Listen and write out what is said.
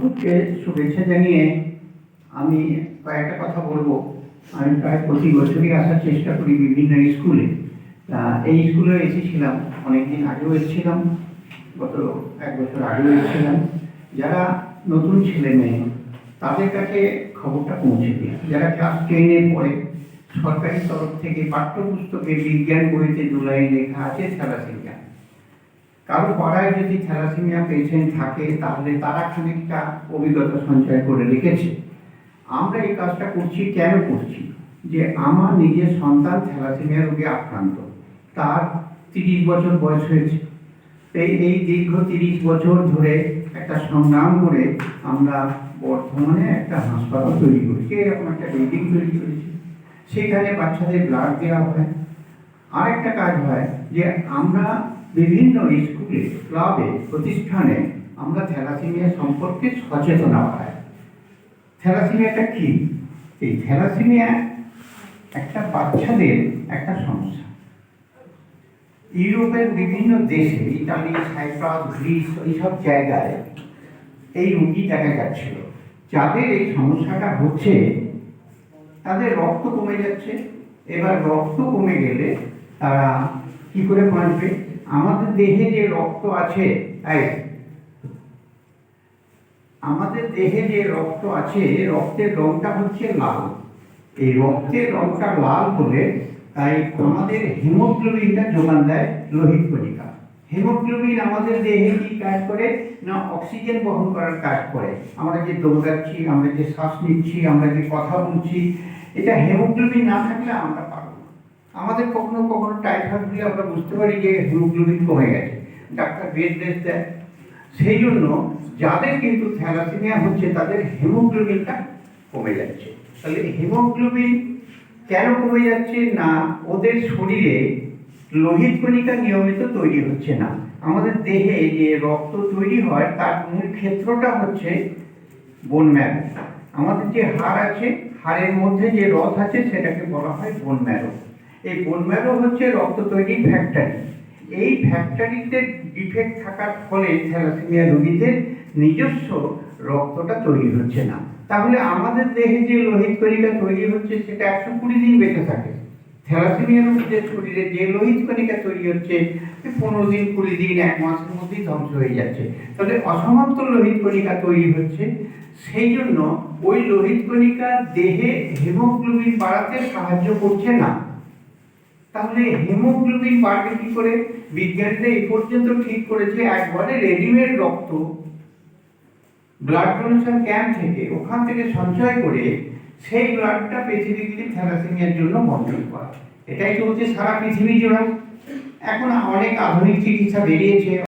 সকলকে শুভেচ্ছা জানিয়ে আমি কয়েকটা কথা বলব। আমি প্রায় প্রতি বছরই আসার চেষ্টা করি বিভিন্ন স্কুলে। তা এই স্কুলে এসেছিলাম, অনেকদিন আগেও এসেছিলাম, গত এক বছর আগেও এসেছিলাম। যারা নতুন ছেলে মেয়ে, তাদের কাছে খবরটা পৌঁছে দিই। যারা ক্লাস টেনে পড়ে, সরকারি তরফ থেকে পাঠ্যপুস্তকে বিজ্ঞান বইতে জুলাই লেখা আছে সারা থ্যালাসেমিয়া কারও পাড়ায় যদি থ্যালাসেমিয়া পেশেন্ট থাকে, তাহলে তারা খানিকটা অভিজ্ঞতা সঞ্চয় করে রেখেছে। আমরা এই কাজটা করছি, কেন করছি? যে আমার নিজের সন্তান থ্যালাসেমিয়া রোগে আক্রান্ত। তার তিরিশ বছর বয়স হয়েছে। এই এই দীর্ঘ তিরিশ বছর ধরে একটা সংগ্রাম করে আমরা বর্ধমানে একটা হাসপাতাল তৈরি করেছি। এরকম একটা বিল্ডিং তৈরি করেছি। সেখানে বাচ্চাদের ব্লাড দেওয়া হয়। আরেকটা কাজ হয় যে আমরা বিভিন্ন স্কুলে, ক্লাবে, প্রতিষ্ঠানে আমরা থ্যালাসেমিয়া সম্পর্কে সচেতনা বাড়াই থ্যালাসেমিয়াটা কি? এই থ্যালাসেমিয়া একটা বাচ্চাদের একটা সমস্যা। ইউরোপের বিভিন্ন দেশে ইতালি সাইপ্রাস, গ্রিস, এইসব জায়গায় এই রুগী দেখা যাচ্ছিল। যাদের এই সমস্যাটা হচ্ছে, তাদের রক্ত কমে যাচ্ছে। এবার রক্ত কমে গেলে তারা কি করে বাঁচবে? আমাদের দেহে যে রক্ত আছে আমাদের দেহে যে রক্ত আছে রক্তের রংটা হচ্ছে লাল। এই রক্তের রংটা লাল হলে, তাই আমাদের হিমোগ্লোবিনটা যোগান দেয় লোহিত কণিকা। হিমোগ্লোবিন আমাদের দেহে কি কাজ করে? না, অক্সিজেন বহন করার কাজ করে। আমরা যে দৌড়াচ্ছি, আমরা যে শ্বাস নিচ্ছি, আমরা যে কথা বলছি, এটা হিমোগ্লোবিন না থাকলে আমরা পারব আমাদের কখনো কখনো টাইফয়েড হলে আমরা বুঝতে পারি যে হিমোগ্লোবিন কমে গেছে। ডাক্তার বেড রেস্ট দেয়। সেই জন্য যাদের কিন্তু থ্যালাসেমিয়া হচ্ছে, তাদের হিমোগ্লোবিনটা কমে যাচ্ছে। তাহলে হিমোগ্লোবিন কেন কমে যাচ্ছে না? ওদের শরীরে লোহিত কণিকা নিয়মিত তৈরি হচ্ছে না। আমাদের দেহে যে রক্ত তৈরি হয়, তার মূল ক্ষেত্রটা হচ্ছে বোন ম্যারো আমাদের যে হাড় আছে, হাড়ের মধ্যে যে রথ আছে, সেটাকে বলা হয় বোন ম্যারো এই বোন ম্যারো হচ্ছে রক্ত তৈরির ফ্যাক্টরি এই ফ্যাক্টরিতে ডিফেক্ট থাকার ফলে থ্যালাসেমিয়া রোগীদের নিজস্ব রক্তটা তৈরি হচ্ছে না। তাহলে আমাদের দেহে যে লোহিত কণিকা তৈরি হচ্ছে, সেটা একশো কুড়ি দিন বেঁচে থাকে। থ্যালাসেমিয়া রোগীদের শরীরে যে লোহিত কণিকা তৈরি হচ্ছে পনেরো দিন, কুড়ি দিন, এক মাসের মধ্যেই ধ্বংস হয়ে যাচ্ছে। তাহলে অসমাপ্ত লোহিত কণিকা তৈরি হচ্ছে, সেই জন্য ওই লোহিত কণিকা দেহে হিমোগ্লোবিন বাড়াতে সাহায্য করছে না। তাহলে হিমোগ্লোবিন বাড়বে কি করে? বিজ্ঞানীরা এই পর্যন্ত ঠিক করেছে একবারে রেডিমেড রক্ত ব্লাড ডোনেশন ক্যাম্প থেকে, ওখান থেকে সঞ্চয় করে সেই ব্লাডটা স্পেসিফিকলি থ্যালাসেমিয়ার জন্য মঞ্জুর করা। এটাই চলছে সারা পৃথিবী জোড়া। এখন অনেক আধুনিক চিকিৎসা বেরিয়েছে।